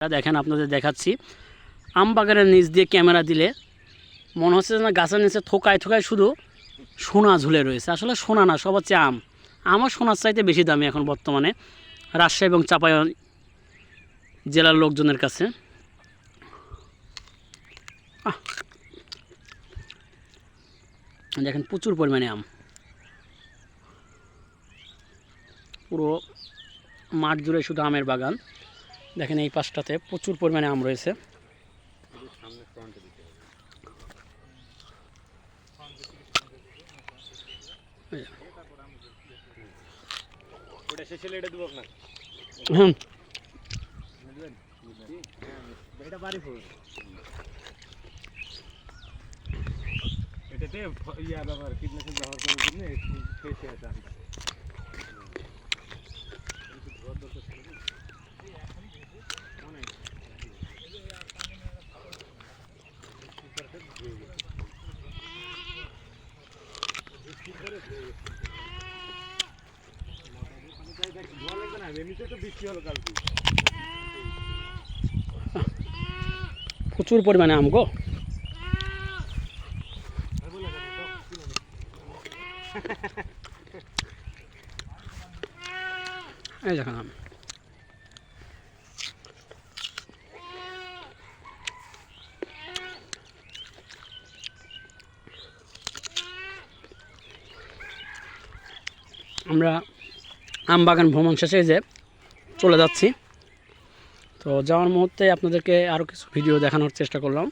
দেখেন, আপনাদের দেখাচ্ছি। আম বাগানের নিচ দিয়ে ক্যামেরা দিলে মনে হচ্ছে যে গাছের নিচে থোকায় থোকায় শুধু সোনা ঝুলে রয়েছে। আসলে সোনা না, সব হচ্ছে আম। আমার সোনার চাইতে বেশি দামি এখন বর্তমানে রাজশাহী এবং চাপাইন জেলার লোকজনের কাছে। দেখেন, প্রচুর পরিমাণে আম। পুরো মাঠ জুড়ে শুধু আমের বাগান। দেখেন এই পাশটাতে প্রচুর পরিমাণে আম রয়েছে এটাতে ইয়া ব্যবহার কীটনাশক ব্যবহার করার প্রচুর পরিমাণে আম গো। এই দেখেন আম। আমরা আম বাগান ভ্রমণ শেষে যে চলে যাচ্ছি। তো যাওয়ার মুহূর্তে আপনাদেরকে আরও কিছু ভিডিও দেখানোর চেষ্টা করলাম।